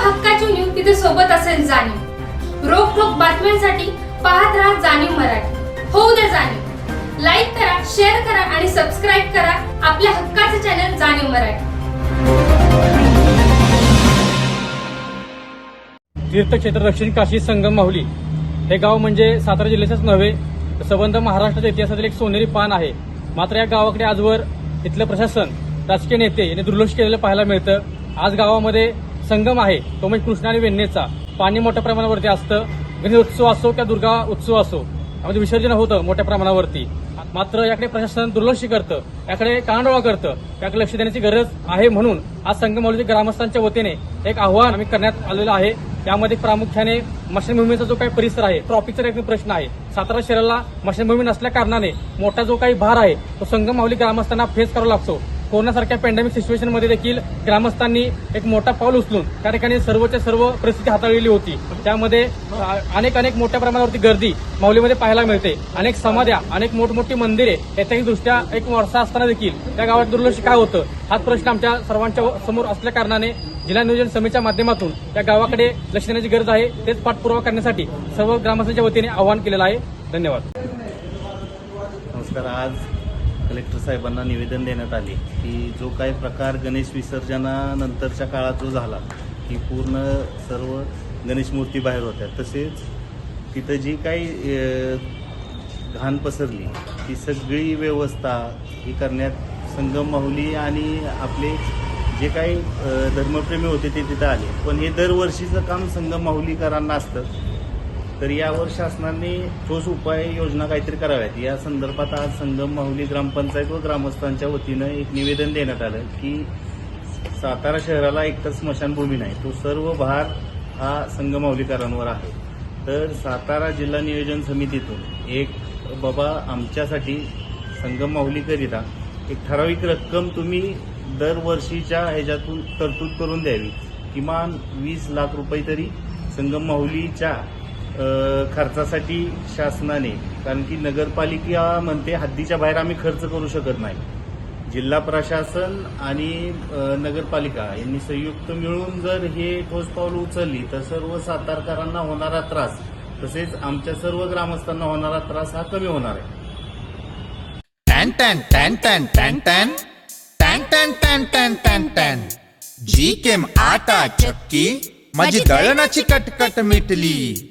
हक्काची न्यूज तिथे सोबत असेल जाणीव. रोखोक बातम्यांसाठी पाहत राहा जाणीव मराठी. होऊ द्या जाणीव. लाईक करा शेअर करा आणि सबस्क्राईब करा आपल्या हक्काचे चॅनल जाणीव मराठी. तीर्थक्षेत्र दक्षिण काशी संगम माहुली. हे गाव म्हणजे सातारा जिल्ह्याचंच नव्हे संबंध महाराष्ट्राच्या इतिहासातील एक सोनेरी पान आहे. मात्र या गावाकडे आजवर इथलं प्रशासन राजकीय नेते यांनी दुर्लक्ष केलेलं पाहायला मिळतं. आज गावामध्ये संगम आहे. तो म्हणजे कृष्णा आणि वेण्णेचा पाणी मोठ्या प्रमाणावरती असतं. गणेश उत्सव असो किंवा दुर्गा उत्सव असो. यामध्ये विसर्जन होतं मोठ्या प्रमाणावरती. मात्र याकडे प्रशासन दुर्लक्ष करतं. याकडे कानडोळा करतं. याकडे लक्ष देण्याची गरज आहे म्हणून आज संगमौलीच्या ग्रामस्थांच्या वतीने एक आव्हान आम्ही करण्यात आलेलं आहे. त्यामध्ये प्रामुख्याने मशनभूमीचा जो काही परिसर आहे ट्रॉफिकचा एक प्रश्न आहे. सातारा शहराला मशनभूमी नसल्या कारणाने मोठा जो काही भार आहे तो संगम माऊली ग्रामस्थांना फेस करावा लागतो. कोरोनासारख्या पॅन्डेमिक सिच्युएशनमध्ये देखील ग्रामस्थांनी एक मोठा पाऊल उचलून त्या ठिकाणी सर्वच्या सर्व परिस्थिती हाताळलेली होती. त्यामध्ये अनेक अनेक मोठ्या प्रमाणावरती गर्दी माऊलीमध्ये पाहायला मिळते. अनेक समाध्या अनेक मोठमोठी मंदिरे ऐतिहासिक दृष्ट्या एक वारसा असताना देखील त्या गावात दुर्लक्ष काय होतं? हाच प्रश्न आमच्या सर्वांच्या समोर असल्या कारणाने जिल्हा नियोजन समितीच्या माध्यमातून या गावाकडे लक्ष देण्याची गरज आहे. तेच पाठपुरावा करण्यासाठी सर्व ग्रामस्थांच्या वतीने आवाहन केलेलं आहे. धन्यवाद. नमस्कार. आज कलेक्टर साहेबांना निवेदन देण्यात आले की जो काही प्रकार गणेश विसर्जनानंतरच्या काळात जो झाला की पूर्ण सर्व गणेश मूर्ती बाहेर होत्या. तसेच तिथं जी काही घाण पसरली ती सगळी व्यवस्था ही करण्यात संगम माहुली आणि आपले जे काही धर्मप्रेमी होते ते तिथं आले. पण हे दरवर्षीचं काम संगम माहुलीकरांना असतं. तर यावर शासनाने ठोस उपाय योजना काहीतरी कराव्यात. या संदर्भात आज संगम माहुली ग्रामपंचायत व ग्रामस्थांच्या वतीनं एक निवेदन देण्यात आलं की सातारा शहराला एकतर स्मशानभूमी नाही तो सर्व भार हा संगमाऊलीकरांवर आहे. तर सातारा जिल्हा नियोजन समितीतून एक बाबा आमच्यासाठी संगम माहुलीकरिता एक ठराविक रक्कम तुम्ही दरवर्षीच्या ह्याच्यातून तरतूद करून द्यावी. किमान वीस लाख रुपये तरी संगम माहुलीच्या खर्चासाठी शासनाने कारण की नगरपालिका म्हणते हद्दीच्या बाहेर आम्ही खर्च करू शकत नाही. जिल्हा प्रशासन आणि नगरपालिका यांनी संयुक्त मिळून जर हे ठोस पावलं उचलली तर सर्व सातारकरांना होणारा त्रास तसेच आमच्या सर्व ग्रामस्थांना होणारा त्रास हा कमी होणार आहे. टॅन टॅन टॅन टॅन टॅन टॅन. टॅन टॅन टॅन टॅन टॅन टॅन. जी केम आटा चक्की माझी दळणाची कटकट मिटली.